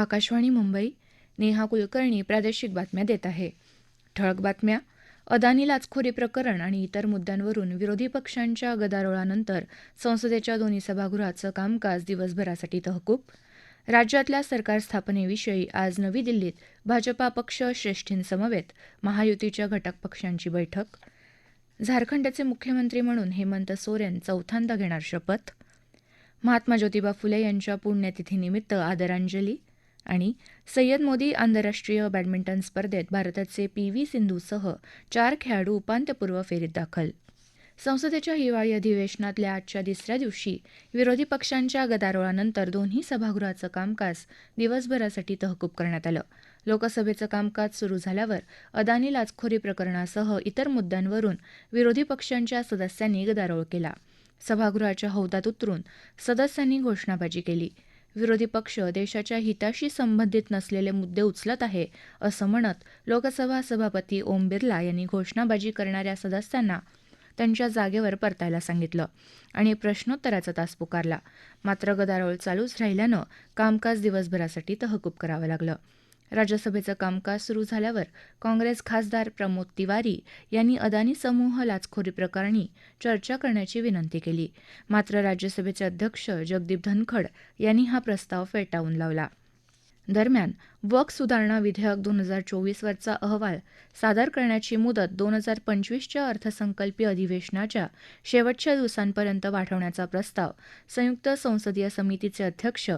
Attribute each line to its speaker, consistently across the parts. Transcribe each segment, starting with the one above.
Speaker 1: आकाशवाणी मुंबई नेहा कुलकर्णी प्रादेशिक बातम्या देत आहे ठळक बातम्या अदानी लाचखोरी प्रकरण आणि इतर मुद्द्यांवरून विरोधी पक्षांच्या गदारोळानंतर संसदेच्या दोन्ही सभागृहाचं कामकाज दिवसभरासाठी तहकूब राज्यातल्या सरकार स्थापनेविषयी आज नवी दिल्लीत भाजपा पक्ष श्रेष्ठींसमवेत महायुतीच्या घटक पक्षांची बैठक झारखंडचे मुख्यमंत्री म्हणून हेमंत सोरेन चौथ्यांदा घेणार शपथ महात्मा ज्योतिबा फुले यांच्या पुण्यतिथीनिमित्त आदरांजली आणि सय्यद मोदी आंतरराष्ट्रीय बॅडमिंटन स्पर्धेत भारताचे पी व्ही सिंधूसह चार खेळाडू उपांत्यपूर्व फेरीत दाखल संसदेच्या हिवाळी अधिवेशनातल्या आजच्या तिसऱ्या दिवशी विरोधी पक्षांच्या गदारोळानंतर दोन्ही सभागृहाचं कामकाज दिवसभरासाठी तहकूब करण्यात आलं लोकसभेचं कामकाज सुरू झाल्यावर अदानी लाचखोरी प्रकरणासह इतर मुद्द्यांवरून विरोधी पक्षांच्या सदस्यांनी गदारोळ केला सभागृहाच्या हौदात उतरून सदस्यांनी घोषणाबाजी केली विरोधी पक्ष देशाच्या हिताशी संबंधित नसलेले मुद्दे उचलत आहे असं म्हणत लोकसभा सभापती ओम बिर्ला यांनी घोषणाबाजी करणाऱ्या सदस्यांना त्यांच्या जागेवर परतायला सांगितलं आणि प्रश्नोत्तराचा तास पुकारला मात्र गदारोळ चालूच राहिल्यानं कामकाज दिवसभरासाठी तहकूब करावं लागलं राज्यसभेचं कामकाज सुरू झाल्यावर काँग्रेस खासदार प्रमोद तिवारी यांनी अदानी समूह लाचखोरी प्रकरणी चर्चा करण्याची विनंती केली मात्र राज्यसभेचे अध्यक्ष जगदीप धनखड यांनी हा प्रस्ताव फेटाळून लावला दरम्यान वक सुधारणा विधेयक दोन हजार चोवीसवरचा अहवाल सादर करण्याची मुदत दोन हजार पंचवीसच्या अर्थसंकल्पीय अधिवेशनाच्या शेवटच्या दिवसांपर्यंत वाढवण्याचा प्रस्ताव संयुक्त संसदीय समितीचे अध्यक्ष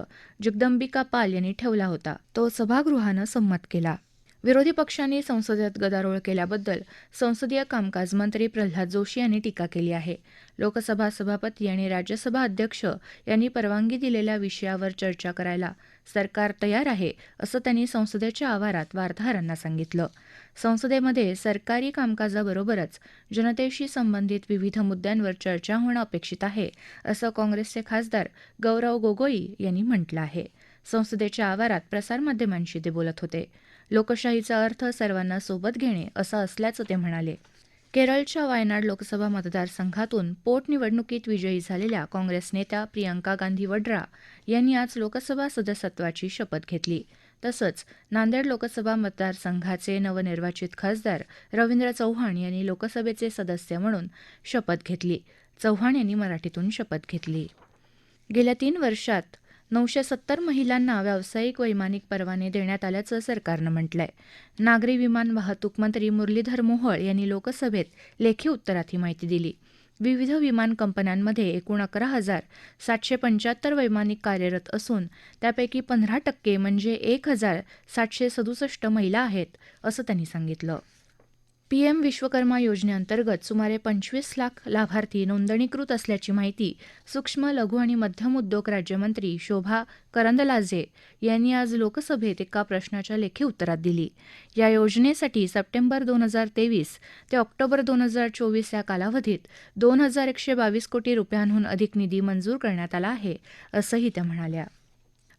Speaker 1: जगदंबिका पाल यांनी ठेवला होता तो सभागृहानं संमत केला विरोधी पक्षांनी संसदेत गदारोळ केल्याबद्दल संसदीय कामकाज मंत्री प्रल्हाद जोशी यांनी टीका केली आहे लोकसभा सभापती आणि राज्यसभा अध्यक्ष यांनी परवानगी दिलेल्या विषयावर चर्चा करायला सरकार तयार आहे असं त्यांनी संसदेच्या आवारात वार्ताहरांना सांगितलं संसदेमध्ये सरकारी कामकाजाबरोबरच जनतेशी संबंधित विविध मुद्द्यांवर चर्चा होणं अपेक्षित आहे असं काँग्रेसचे खासदार गौरव गोगोई यांनी म्हटलं आहे संसदेच्या आवारात प्रसारमाध्यमांशी ते बोलत होते लोकशाहीचा अर्थ सर्वांना सोबत घेणे असं असल्याचं ते म्हणाले केरळच्या वायनाड लोकसभा मतदारसंघातून पोटनिवडणुकीत विजयी झालेल्या काँग्रेस नेत्या प्रियंका गांधी वड्रा यांनी आज लोकसभा सदस्यत्वाची शपथ घेतली तसंच नांदेड लोकसभा मतदारसंघाचे नवनिर्वाचित खासदार रवींद्र चव्हाण यांनी लोकसभेचे सदस्य म्हणून शपथ घेतली चव्हाण यांनी मराठीतून शपथ घेतली गेल्या तीन वर्षात नऊशे सत्तर महिलांना व्यावसायिक वैमानिक परवाने देण्यात आल्याचं सरकारनं म्हटलंय नागरी विमान वाहतूक मंत्री मुरलीधर मोहोळ यांनी लोकसभेत लेखी उत्तरात ही माहिती दिली विविध विमान कंपन्यांमध्ये एकूण अकरा हजार सातशे पंच्याहत्तर वैमानिक कार्यरत असून त्यापैकी पंधरा टक्के म्हणजे एक हजार सातशे सदुसष्ट महिला आहेत असं त्यांनी सांगितलं पीएम विश्वकर्मा योजनेअंतर्गत सुमारे पंचवीस लाख लाभार्थी नोंदणीकृत असल्याची माहिती सूक्ष्म लघु आणि मध्यम उद्योग राज्यमंत्री शोभा करंदलाजे यांनी आज लोकसभेत एका प्रश्नाच्या लेखी उत्तरात दिली या योजनेसाठी सप्टेंबर दोन हजार तेवीस ते ऑक्टोबर दोन हजार चोवीस या कालावधीत दोन हजार एकशे बावीस कोटी रुपयांहून अधिक निधी मंजूर करण्यात आला आहे असंही त्या म्हणाल्या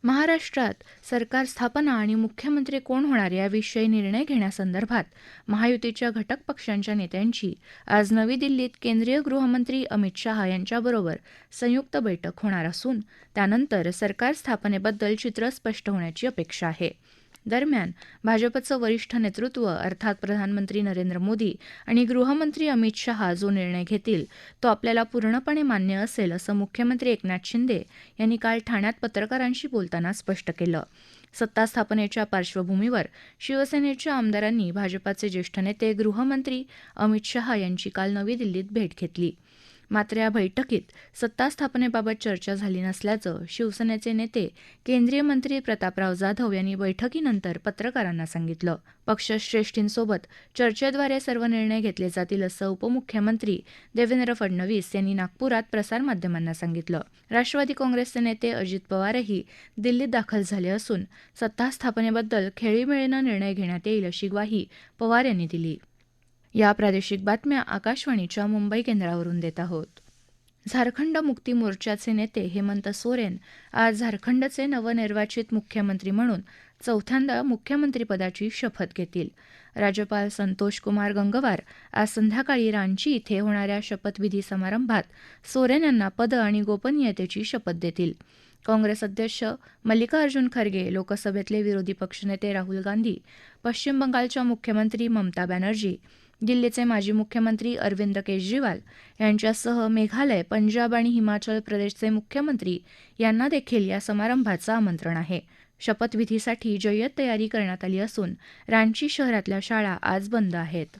Speaker 1: महाराष्ट्रात सरकार स्थापना आणि मुख्यमंत्री कोण होणार याविषयी निर्णय घेण्यासंदर्भात महायुतीच्या घटक पक्षांच्या नेत्यांची आज नवी दिल्लीत केंद्रीय गृहमंत्री अमित शहा यांच्याबरोबर संयुक्त बैठक होणार असून त्यानंतर सरकार स्थापनेबद्दल चित्र स्पष्ट होण्याची अपेक्षा आहे दरम्यान भाजपचं वरिष्ठ नेतृत्व अर्थात प्रधानमंत्री नरेंद्र मोदी आणि गृहमंत्री अमित शहा जो निर्णय घेतील तो आपल्याला पूर्णपणे मान्य असेल असं मुख्यमंत्री एकनाथ शिंदे यांनी काल ठाण्यात पत्रकारांशी बोलताना स्पष्ट केलं सत्ता स्थापनेच्या पार्श्वभूमीवर शिवसेनेच्या आमदारांनी भाजपाचे ज्येष्ठ नेते गृहमंत्री अमित शहा यांची काल नवी दिल्लीत भेट घेतली मात्र या बैठकीत सत्ता स्थापनेबाबत चर्चा झाली नसल्याचं शिवसेनेचे नेते केंद्रीय मंत्री प्रतापराव जाधव यांनी बैठकीनंतर पत्रकारांना सांगितलं पक्षश्रेष्ठींसोबत चर्चेद्वारे सर्व निर्णय घेतले जातील असं उपमुख्यमंत्री देवेंद्र फडणवीस यांनी नागपुरात प्रसारमाध्यमांना सांगितलं राष्ट्रवादी काँग्रेसचे नेते अजित पवारही दिल्लीत दाखल झाले असून सत्ता स्थापनेबद्दल खेळीमेळीनं निर्णय घेण्यात येईल अशी ग्वाही पवार यांनी दिली या प्रादेशिक बातम्या आकाशवाणीच्या मुंबई केंद्रावरून देत आहोत झारखंड मुक्ती मोर्चाचे नेते हेमंत सोरेन आज झारखंडचे नवनिर्वाचित मुख्यमंत्री म्हणून चौथ्यांदा मुख्यमंत्रीपदाची शपथ घेतील राज्यपाल संतोष कुमार गंगवार आज संध्याकाळी रांची इथे होणाऱ्या शपथविधी समारंभात सोरेन यांना पद आणि गोपनीयतेची शपथ देतील काँग्रेस अध्यक्ष मल्लिकार्जुन खरगे लोकसभेतले विरोधी पक्षनेते राहुल गांधी पश्चिम बंगालच्या मुख्यमंत्री ममता बॅनर्जी दिल्लीचे माजी मुख्यमंत्री अरविंद केजरीवाल यांच्यासह मेघालय पंजाब आणि हिमाचल प्रदेशचे मुख्यमंत्री यांना देखील या समारंभाचं आमंत्रण आहे शपथविधीसाठी जय्यत तयारी करण्यात आली असून रांची शहरातल्या शाळा आज बंद आहेत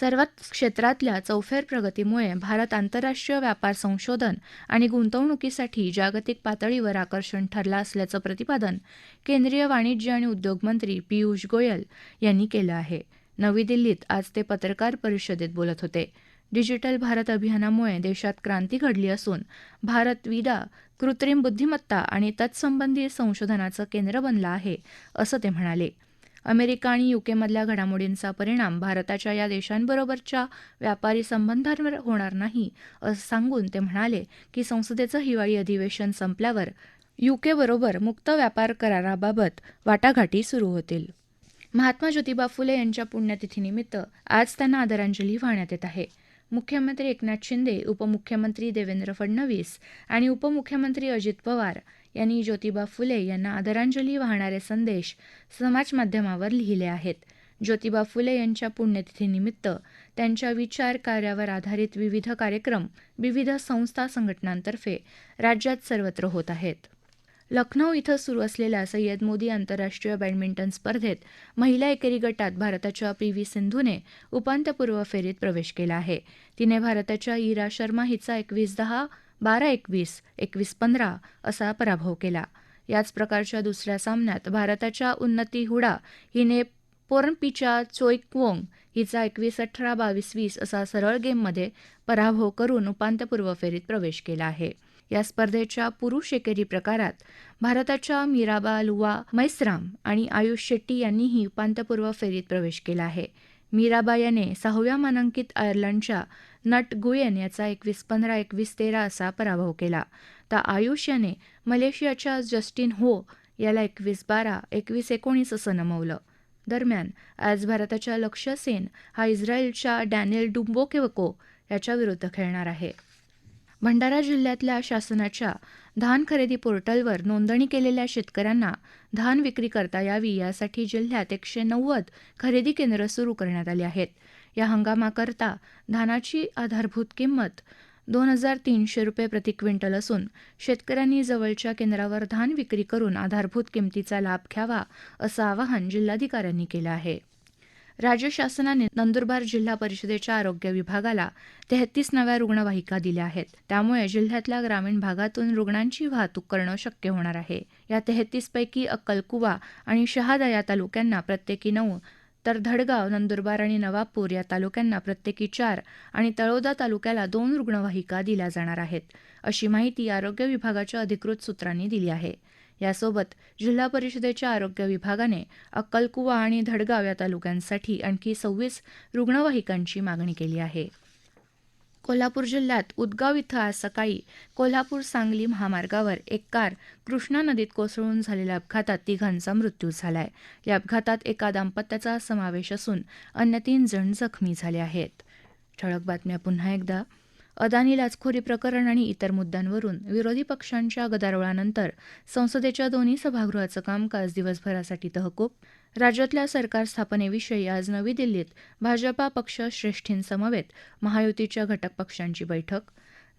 Speaker 1: सर्वच क्षेत्रातल्या चौफेर प्रगतीमुळे भारत आंतरराष्ट्रीय व्यापार संशोधन आणि गुंतवणुकीसाठी जागतिक पातळीवर आकर्षण ठरला असल्याचं प्रतिपादन केंद्रीय वाणिज्य आणि उद्योग मंत्री पियुष गोयल यांनी केलं आहे नवी दिल्लीत आज ते पत्रकार परिषदेत बोलत होते डिजिटल भारत अभियानामुळे देशात क्रांती घडली असून भारत विदा कृत्रिम बुद्धिमत्ता आणि तत्संबंधी संशोधनाचं केंद्र बनलं आहे असं ते म्हणाले अमेरिका आणि युकेमधल्या घडामोडींचा परिणाम भारताच्या या देशांबरोबरच्या व्यापारी संबंधांवर होणार नाही असं सांगून ते म्हणाले की संसदेचं हिवाळी अधिवेशन संपल्यावर युकेबरोबर मुक्त व्यापार कराराबाबत वाटाघाटी सुरू होतील महात्मा ज्योतिबा फुले यांच्या पुण्यतिथीनिमित्त आज त्यांना आदरांजली वाहण्यात येत आहे मुख्यमंत्री एकनाथ शिंदे उपमुख्यमंत्री देवेंद्र फडणवीस आणि उपमुख्यमंत्री अजित पवार यांनी ज्योतिबा फुले यांना आदरांजली वाहणारे संदेश समाजमाध्यमावर लिहिले आहेत ज्योतिबा फुले यांच्या पुण्यतिथीनिमित्त त्यांच्या विचार कार्यावर आधारित विविध कार्यक्रम विविध संस्था संघटनांतर्फे राज्यात सर्वत्र होत आहेत लखनौ इथं सुरू असलेल्या सय्यद मोदी आंतरराष्ट्रीय बॅडमिंटन स्पर्धेत महिला एकेरी गटात भारताच्या पी व्ही सिंधूने उपांत्यपूर्व फेरीत प्रवेश केला आहे तिने भारताच्या इरा शर्मा हिचा एकवीस दहा बारा एकवीस एकवीस पंधरा असा पराभव केला याच प्रकारच्या दुसऱ्या सामन्यात भारताच्या उन्नती हुडा हिने चोई चोईक्वोंग हिचा एकवीस अठरा बावीस वीस असा सरळ गेममध्ये पराभव करून उपांत्यपूर्व फेरीत प्रवेश केला आहे या स्पर्धेच्या पुरुष एकेरी प्रकारात भारताच्या मीराबा लुवा मैसराम आणि आयुष शेट्टी यांनीही उपांत्यपूर्व फेरीत प्रवेश केला आहे मीराबा याने सहाव्या मानांकित आयर्लंडच्या नट गुयेन याचा एकवीस पंधरा एकवीस तेरा असा पराभव केला तर आयुष याने मलेशियाच्या जस्टिन हो याला एकवीस बारा एकवीस एकोणीस असं नमवलं दरम्यान आज भारताच्या लक्ष्य सेन हा इस्रायलच्या डॅनियल डुम्बोकेवको याच्याविरुद्ध खेळणार आहे भंडारा जिल्ह्यातल्या शासनाच्या धान खरेदी पोर्टलवर नोंदणी केलेल्या शेतकऱ्यांना धान विक्री करता यावी यासाठी जिल्ह्यात एकशे नव्वद खरेदी केंद्र सुरू करण्यात आली आहेत या हंगामाकरता धानाची आधारभूत किंमत दोन हजार तीनशे रुपये प्रति क्विंटल असून शेतकऱ्यांनी जवळच्या केंद्रावर धान विक्री करून आधारभूत किमतीचा लाभ घ्यावा असं आवाहन जिल्हाधिकाऱ्यांनी केलं आहे राज्य शासनाने नंदुरबार जिल्हा परिषदेच्या आरोग्य विभागाला तेहतीस नव्या रुग्णवाहिका दिल्या आहेत त्यामुळे जिल्ह्यातल्या ग्रामीण भागातून रुग्णांची वाहतूक करणं शक्य होणार आहे या तेहतीस पैकी अक्कलकुवा आणि शहादा या तालुक्यांना प्रत्येकी नऊ तर धडगाव नंदुरबार आणि नवापूर या तालुक्यांना प्रत्येकी चार आणि तळोदा तालुक्याला दोन रुग्णवाहिका दिल्या जाणार आहेत अशी माहिती आरोग्य विभागाच्या अधिकृत सूत्रांनी दिली आहे यासोबत जिल्हा परिषदेच्या आरोग्य विभागाने अक्कलकुवा आणि धडगाव या तालुक्यांसाठी आणखी सव्वीस रुग्णवाहिकांची मागणी केली आहे कोल्हापूर जिल्ह्यात उदगाव इथं आज सकाळी कोल्हापूर सांगली महामार्गावर एक कार कृष्णा नदीत कोसळून झालेल्या अपघातात तिघांचा मृत्यू झालाय या अपघातात एका दाम्पत्याचा समावेश असून अन्य तीन जण जखमी झाले आहेत ठळक बातम्या पुन्हा एकदा अदानी लाचखोरी प्रकरण आणि इतर मुद्द्यांवरून विरोधी पक्षांच्या गदारोळानंतर संसदेच्या दोन्ही सभागृहाचं कामकाज दिवसभरासाठी तहकूब राज्यातल्या सरकार स्थापनेविषयी आज नवी दिल्लीत भाजपा पक्ष श्रेष्ठींसमवेत महायुतीच्या घटक पक्षांची बैठक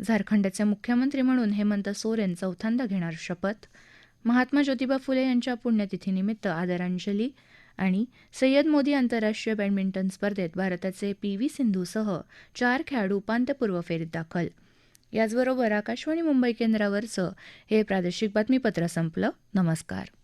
Speaker 1: झारखंडचे मुख्यमंत्री म्हणून हेमंत सोरेन चौथ्यांदा घेणार शपथ महात्मा ज्योतिबा फुले यांच्या पुण्यतिथीनिमित्त आदरांजली आणि सय्यद मोदी आंतरराष्ट्रीय बॅडमिंटन स्पर्धेत भारताचे पी व्ही सिंधूसह चार खेळाडू उपांत्यपूर्व फेरीत दाखल याचबरोबर आकाशवाणी मुंबई केंद्रावरचं हे प्रादेशिक बातमीपत्र संपलं नमस्कार